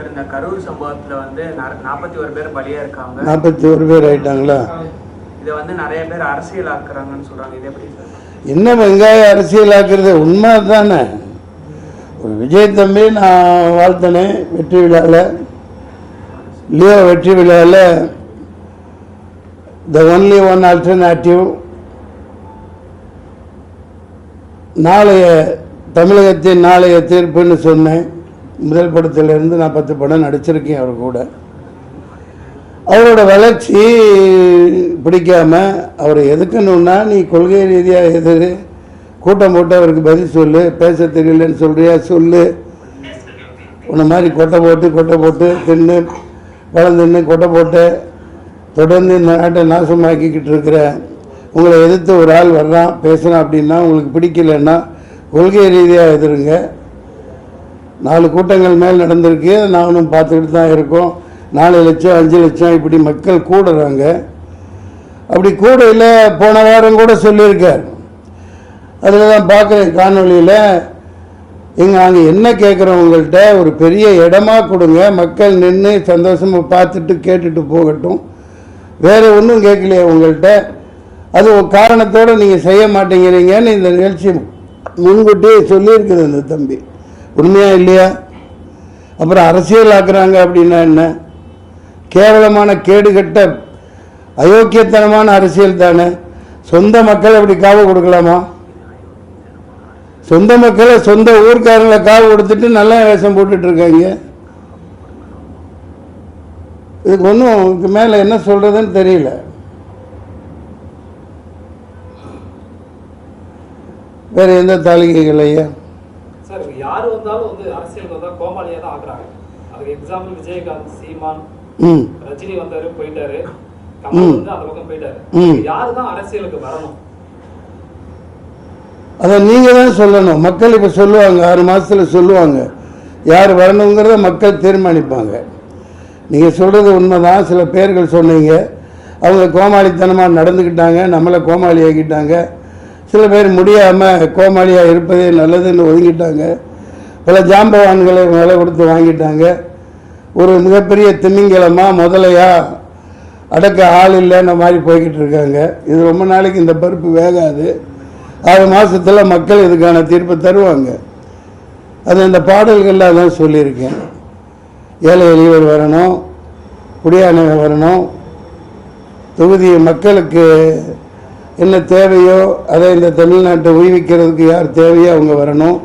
Sir இந்த கரூர் சம்பவத்துல வந்து நாற்பத்தி ஒரு பேர் பலியா இருக்காங்க. நாற்பத்தி ஒரு பேர் ஆயிட்டாங்களா? இதை வந்து நிறைய பேர் அரசியல் ஆக்குறாங்கன்னு சொல்றாங்க. இது எப்படி சார்? என்ன வெங்காய அரசியலாக்குறது? உண்மை தானே ஒரு விஜய் தம்பி நான் வாழ்த்தினேன் வெற்றி விழாவில் லியோ வெற்றி விழாவில் த ஒன்லி ஒன் ஆல்டர்னேட்டிவ் நாளைய தமிழகத்தின் நாளைய தீர்ப்புன்னு சொன்னேன். முதல் படத்திலிருந்து நான் பத்து படம் நடிச்சிருக்கேன் அவர் கூட. அவரோட வளர்ச்சி பிடிக்காம அவரை எதுக்கணும்னா நீ கொள்கை ரீதியாக எதிர் கூட்டம் போட்டு அவருக்கு பதில் சொல்லு. பேச தெரியலன்னு சொல்கிறியா சொல்லு. உன்னை மாதிரி கொட்டை போட்டு கொட்டை போட்டு தின்னு வளர்ந்துன்னு கொட்டை போட்டு தொடர்ந்து இந்த நாட்டை நாசமாக்கிக்கிட்டு இருக்கிற உங்களை எதிர்த்து ஒரு ஆள் வர்றான் பேசுகிறான் அப்படின்னா உங்களுக்கு பிடிக்கலன்னா கொள்கை ரீதியாக எதிருங்க. நாலு கூட்டங்கள் மேல் நடந்திருக்கு நானும் பார்த்துக்கிட்டு தான் இருக்கோம். நாலு லட்சம் அஞ்சு லட்சம் இப்படி மக்கள் கூடுறாங்க. அப்படி கூடையில் போன வாரம் கூட சொல்லியிருக்கார். அதில் தான் பார்க்குறேன் காணொளியில் எங்கள் நாங்கள் என்ன கேட்குறோம் உங்கள்கிட்ட ஒரு பெரிய இடமா கொடுங்க. மக்கள் நின்று சந்தோஷமாக பார்த்துட்டு கேட்டுட்டு போகட்டும். வேறு ஒன்றும் கேட்கலையே உங்கள்கிட்ட அது ஒரு காரணத்தோடு நீங்கள் செய்ய மாட்டேங்கிறீங்கன்னு இந்த நிகழ்ச்சி முன்கூட்டியே சொல்லியிருக்குது அந்த தம்பி. உண்மையா இல்லையா? அப்புறம் அரசியல் ஆக்குறாங்க அப்படின்னா என்ன? கேவலமான கேடுகட்ட அயோக்கியத்தனமான அரசியல் தானே? சொந்த மக்களை அப்படி காவு கொடுக்கலாமா? சொந்த மக்களை சொந்த ஊர்க்காரங்களை காவு கொடுத்துட்டு நல்ல வேஷம் போட்டுட்டு இருக்காங்க. இதுக்கு ஒன்றும் இதுக்கு மேலே என்ன சொல்கிறதுன்னு தெரியல. வேறு எந்த தாளிகைகள் ஐயா? யாரு வந்தாலும் வந்து அரசியலுக்கு வந்தா கோமாளியா தான் ஆக்குறாங்க அதுக்கு எக்ஸாம்பிள் விஜயகாந்த் சீமான் ரஜினி வந்தாரு போயிட்டாரு. கமல் வந்து அந்த பக்கம் போயிட்டாரு. ம். யாரு தான் அரசியலுக்கு வரணும்? அதை நீங்கள் தான் சொல்லணும். மக்கள் இப்போ சொல்லுவாங்க ஆறு மாசத்துல சொல்லுவாங்க. யார் வரணுங்கிறத மக்கள் தீர்மானிப்பாங்க. நீங்கள் சொல்கிறது உண்மைதான். சில பேர்கள் சொன்னீங்க. அவங்க கோமாளித்தனமாக நடந்துக்கிட்டாங்க நம்மளை கோமாளி ஆக்கிட்டாங்க சில பேர் முடியாமல் கோமாளியாக இருப்பதே நல்லதுன்னு ஒதுங்கிட்டாங்க. பல ஜாம்பவான்களை விலை கொடுத்து வாங்கிட்டாங்க. ஒரு மிகப்பெரிய திமிங்கலமாக முதலையா அடக்க ஆள் இல்லைன்ற மாதிரி போய்கிட்டு இருக்காங்க. இது ரொம்ப நாளைக்கு இந்த பருப்பு வேகாது. ஆறு மாதத்தில் மக்கள் இதுக்கான தீர்ப்பு தருவாங்க. அது இந்த பாடல்களில் அதான் சொல்லியிருக்கேன். ஏழை எளியவர் வரணும் குடியானவர் வரணும். தொகுதி மக்களுக்கு என்ன தேவையோ அதை இந்த தமிழ்நாட்டை உய்விக்கிறதுக்கு யார் தேவையோ அவங்க வரணும்.